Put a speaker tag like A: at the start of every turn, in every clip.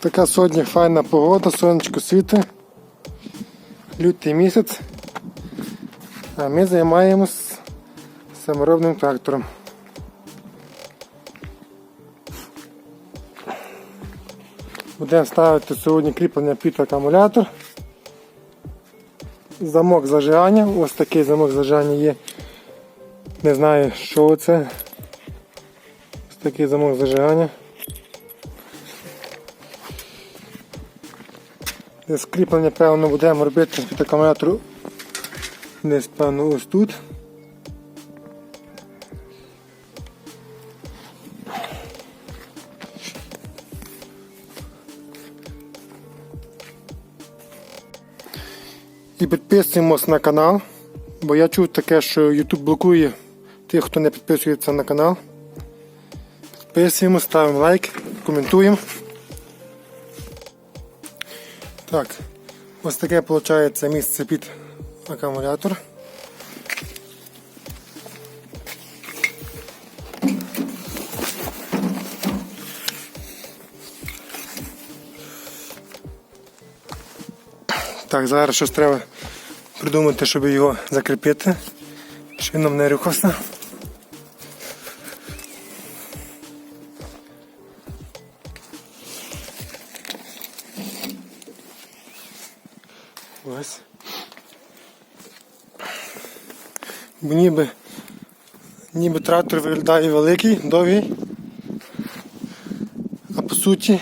A: Така сьогодні файна погода, сонечко світить. Лютий місяць. А ми займаємось саморобним трактором. Будемо ставити сьогодні кріплення під акумулятор. Замок зажигання. Ось такий замок зажигання є. Не знаю, що це. Ось такий замок зажигання. Десь кріплення, певно, будемо робити під акумулятору десь, певно, ось тут. І підписуємось на канал, бо я чув таке, що YouTube блокує тих, хто не підписується на канал. Підписуємо, ставимо лайк, коментуємо. Так, ось таке виходить місце під акумулятор. Так, зараз щось треба придумати, щоб його закріпити, щоб він нам не рухався. Ось. Ніби, ніби трактор виглядає великий, довгий, а по суті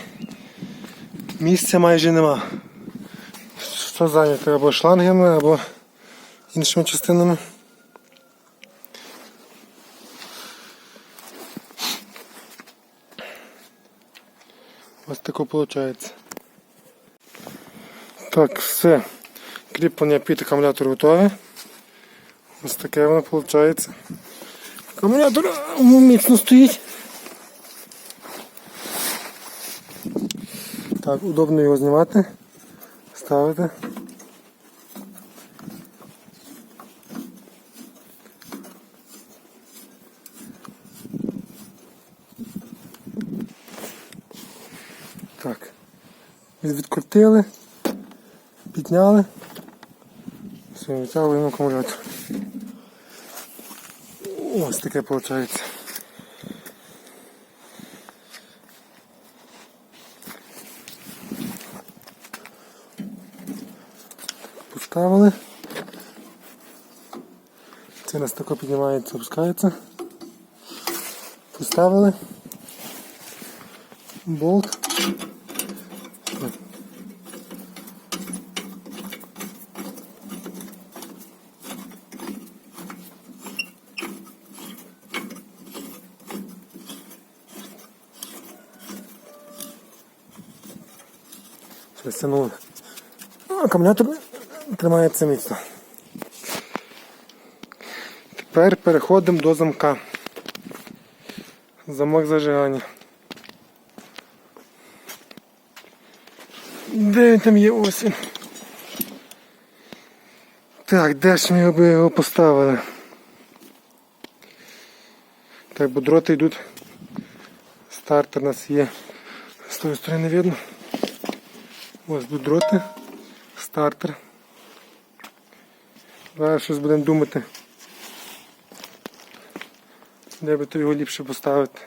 A: місця майже нема. Що зайнято або шлангами, або іншими частинами. Ось таке виходить. Так, все. Кріплення під акумулятор готове. Ось таке воно виходить. Акумулятор міцно стоїть. Так, удобно його знімати, ставити. Так. Відкрутили, підняли. Витягуємо акумулятор. Ось таке виходить. Поставили. Це нас тако піднімається, опускається. Поставили. Болт. Щось ну, акумулятор тримається міцно. Тепер переходимо до замка. Замок зажигання. Де він там є ось? Так, де ж ми би його поставили? Так, бо дроти йдуть. Стартер у нас є. З тої сторони не видно. Ось тут дроти, стартер. Зараз щось будемо думати. Де би то його ліпше поставити.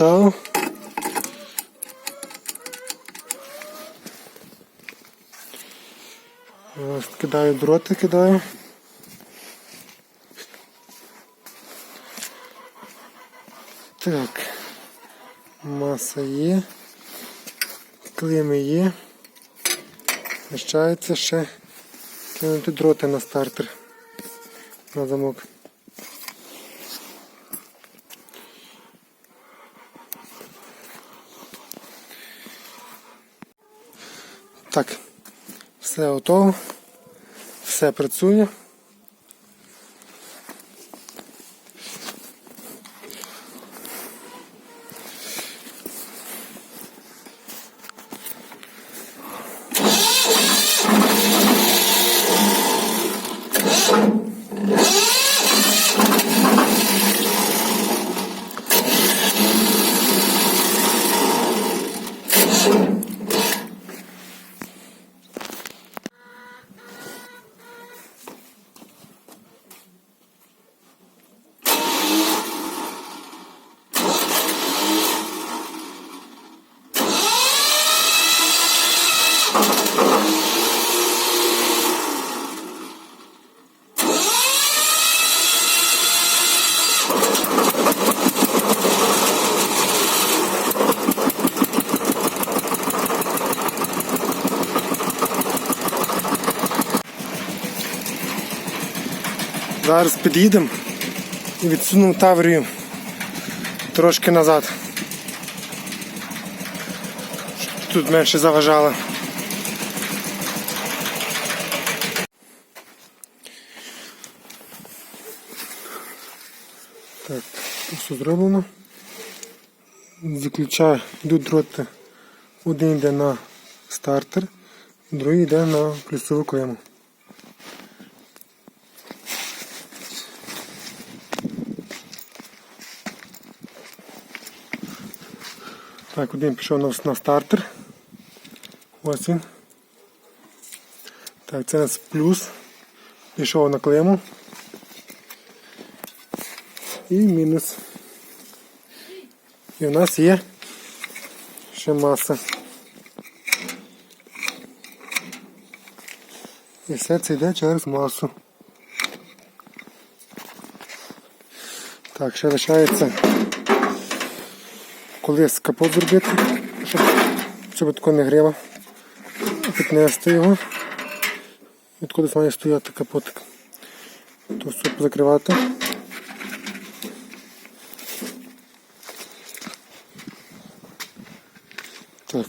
A: Поставив. Кидаю дроти, кидаю. Так. Маса є. Клими є. Лишається ще кинути дроти на стартер. На замок. Так, все готово. Все працює. Зараз під'їдемо і відсунемо таврію трошки назад. Щоб Тут менше заважало. Так, все зроблено. Заключаю, йдуть дроти. Один йде на стартер, другий йде на плюсову клему. Так, один пішов у на стартер. Ось він. Так, це у нас плюс. Пішов на клему. І мінус. І в нас є ще маса. І все це йде через масу. Так, ще лишається колись капот зробити, щоб, щоб тако не гріло. Піднести його. Від кудись має стояти капотик. То все закривати. Так.